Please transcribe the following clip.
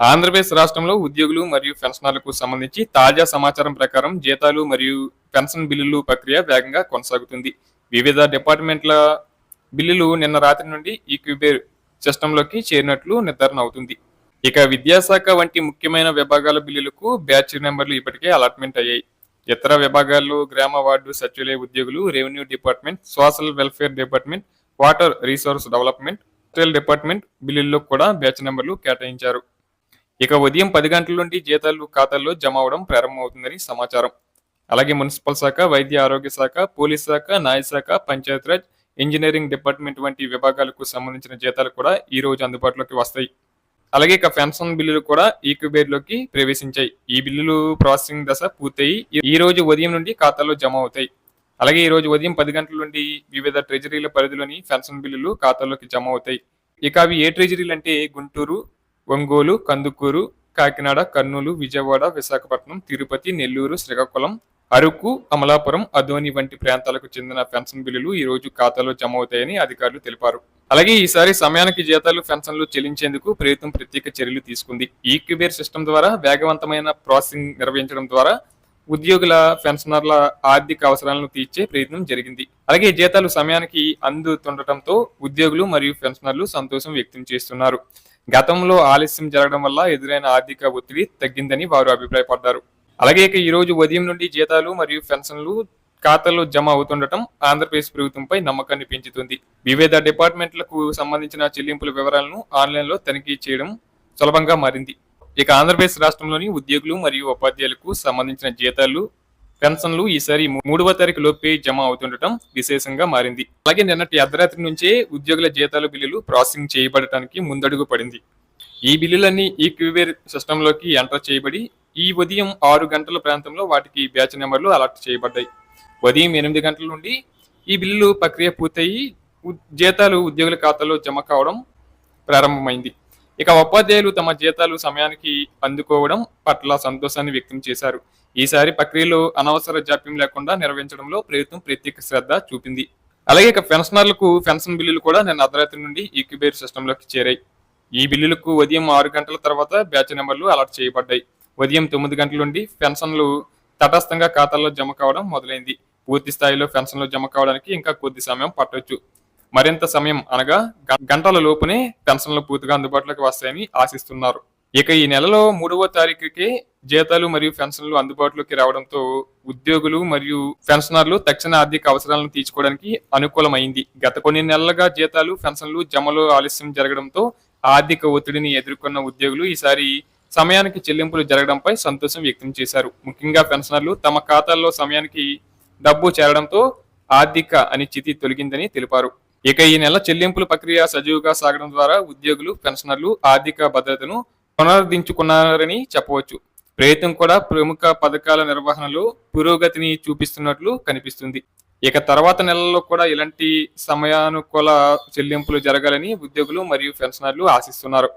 ఆంధ్రప్రదేశ్ రాష్ట్రంలో ఉద్యోగులు మరియు పెన్షనర్లకు సంబంధించి తాజా సమాచారం ప్రకారం జీతాలు మరియు పెన్షన్ బిల్లులు ప్రక్రియ వేగంగా కొనసాగుతుంది. వివిధ డిపార్ట్మెంట్ల బిల్లులు నిన్న రాత్రి నుండి ఈ సిస్టంలోకి చేరినట్లు నిర్ధారణ అవుతుంది. ఇక విద్యాశాఖ వంటి ముఖ్యమైన విభాగాల బిల్లులకు బ్యాచ్ నెంబర్లు ఇప్పటికే అలాట్మెంట్ అయ్యాయి. ఇతర విభాగాల్లో గ్రామ వార్డు సచివాలయ ఉద్యోగులు revenue department social welfare department water resource development industrial department బిల్లుల్లో కూడా బ్యాచ్ నెంబర్లు కేటాయించారు. ఇక ఉదయం పది గంటల నుండి జీతాలు ఖాతాల్లో జమ అవడం ప్రారంభమవుతుందని సమాచారం. అలాగే మున్సిపల్ శాఖ వైద్య ఆరోగ్య శాఖ పోలీస్ శాఖ న్యాయ శాఖ పంచాయతీరాజ్ ఇంజనీరింగ్ డిపార్ట్మెంట్ వంటి విభాగాలకు సంబంధించిన జీతాలు కూడా ఈ రోజు అందుబాటులోకి వస్తాయి. అలాగే ఇక పెన్షన్ బిల్లులు కూడా ఈక్యుబేర్లోకి ప్రవేశించాయి. ఈ బిల్లులు ప్రాసెసింగ్ దశ పూర్తయి ఈ రోజు ఉదయం నుండి ఖాతాలో జమ అవుతాయి. అలాగే ఈ రోజు ఉదయం పది గంటల నుండి వివిధ ట్రెజరీల పరిధిలోని పెన్షన్ బిల్లులు ఖాతాలోకి జమ అవుతాయి. ఇక అవి ఏ ట్రెజరీలు అంటే గుంటూరు ఒంగోలు కందుకూరు కాకినాడ కర్నూలు విజయవాడ విశాఖపట్నం తిరుపతి నెల్లూరు శ్రీకాకుళం అరకు అమలాపురం అదోని వంటి ప్రాంతాలకు చెందిన పెన్షన్ బిల్లులు ఈ రోజు ఖాతాలో జమ అవుతాయని అధికారులు తెలిపారు. అలాగే ఈసారి సమయానికి జీతాలు పెన్షన్లు చెల్లించేందుకు ప్రభుత్వం ప్రత్యేక చర్యలు తీసుకుంది. ఈక్యుబేర్ సిస్టమ్ ద్వారా వేగవంతమైన ప్రాసెసింగ్ నిర్వహించడం ద్వారా ఉద్యోగుల పెన్షనర్ల ఆర్థిక అవసరాలను తీర్చే ప్రయత్నం జరిగింది. అలాగే జీతాలు సమయానికి అందుతుండటంతో ఉద్యోగులు మరియు పెన్షనర్లు సంతోషం వ్యక్తం చేస్తున్నారు. గతంలో ఆలస్యం జరగడం వల్ల ఎదురైన ఆర్థిక ఒత్తిడి తగ్గిందని వారు అభిప్రాయపడ్డారు. అలాగే ఇక ఈ రోజు ఉదయం నుండి జీతాలు మరియు పెన్షన్లు ఖాతాలో జమ అవుతుండటం ఆంధ్రప్రదేశ్ ప్రభుత్వంపై నమ్మకాన్ని పెంచుతుంది. వివిధ డిపార్ట్మెంట్లకు సంబంధించిన చెల్లింపుల వివరాలను ఆన్లైన్లో తనిఖీ చేయడం సులభంగా మారింది. ఇక ఆంధ్రప్రదేశ్ రాష్ట్రంలోని ఉద్యోగులు మరియు ఉపాధ్యాయులకు సంబంధించిన జీతాలు పెన్షన్లు ఈసారి మూడవ తారీఖు లోపే జమ అవుతుండటం విశేషంగా మారింది. అలాగే నిన్నటి అర్ధరాత్రి నుంచే ఉద్యోగుల జీతాల బిల్లులు ప్రాసెసింగ్ చేయబడటానికి ముందడుగు పడింది. ఈ బిల్లులన్నీ ఈ క్యూవేర్ సిస్టంలోకి ఎంటర్ చేయబడి ఈ ఉదయం ఆరు గంటల ప్రాంతంలో వాటికి బ్యాచ్ నెంబర్లు అలర్ట్ చేయబడ్డాయి. ఉదయం ఎనిమిది గంటల నుండి ఈ బిల్లులు ప్రక్రియ పూర్తయి జీతాలు ఉద్యోగుల ఖాతాలో జమ కావడం ప్రారంభమైంది. ఇక ఉపాధ్యాయులు తమ జీతాలు సమయానికి అందుకోవడం పట్ల సంతోషాన్ని వ్యక్తం చేశారు. ఈసారి ప్రక్రియలో అనవసర జాప్యం లేకుండా నిర్వహించడంలో ప్రభుత్వం ప్రత్యేక శ్రద్ధ చూపింది. అలాగే ఇక పెన్షనర్లకు పెన్షన్ బిల్లులు కూడా నిన్న అర్ధరాత్రి నుండి ఈక్యుబేర్ సిస్టంలోకి చేరాయి. ఈ బిల్లులకు ఉదయం ఆరు గంటల తర్వాత బ్యాచ్ నెంబర్లు అలర్ట్ చేయబడ్డాయి. ఉదయం తొమ్మిది గంటల నుండి పెన్షన్లు తటస్థంగా ఖాతాల్లో జమ కావడం మొదలైంది. పూర్తి స్థాయిలో పెన్షన్లు జమ కావడానికి ఇంకా కొద్ది సమయం పట్టవచ్చు మరింత సమయం అనగా గ- గంటల లోపునే పెన్షన్లు పూర్తిగా అందుబాటులోకి వస్తాయని ఆశిస్తున్నారు. ఇక ఈ నెలలో మూడవ తారీఖుకే జీతాలు మరియు పెన్షన్లు అందుబాటులోకి రావడంతో ఉద్యోగులు మరియు పెన్షనర్లు తక్షణ ఆర్థిక అవసరాలను తీర్చుకోవడానికి అనుకూలమైంది. గత కొన్ని నెలలుగా జీతాలు పెన్షన్లు జమలో ఆలస్యం జరగడంతో ఆర్థిక ఒత్తిడిని ఎదుర్కొన్న ఉద్యోగులు ఈసారి సమయానికి చెల్లింపులు జరగడంపై సంతోషం వ్యక్తం చేశారు. ముఖ్యంగా పెన్షనర్లు తమ ఖాతాల్లో సమయానికి డబ్బు చేరడంతో ఆర్థిక అనిశ్చితి తొలగిందని తెలిపారు. ఇక ఈ నెల చెల్లింపుల ప్రక్రియ సజీవుగా సాగడం ద్వారా ఉద్యోగులు పెన్షనర్లు ఆర్థిక భద్రతను పునరుద్ధరించుకున్నారని చెప్పవచ్చు. ప్రయత్నం కూడా ప్రముఖ పథకాల నిర్వహణలో పురోగతిని చూపిస్తున్నట్లు కనిపిస్తుంది. ఇక తర్వాత నెలల్లో కూడా ఇలాంటి సమయానుకూల చెల్లింపులు జరగాలని ఉద్యోగులు మరియు పెన్షనర్లు ఆశిస్తున్నారు.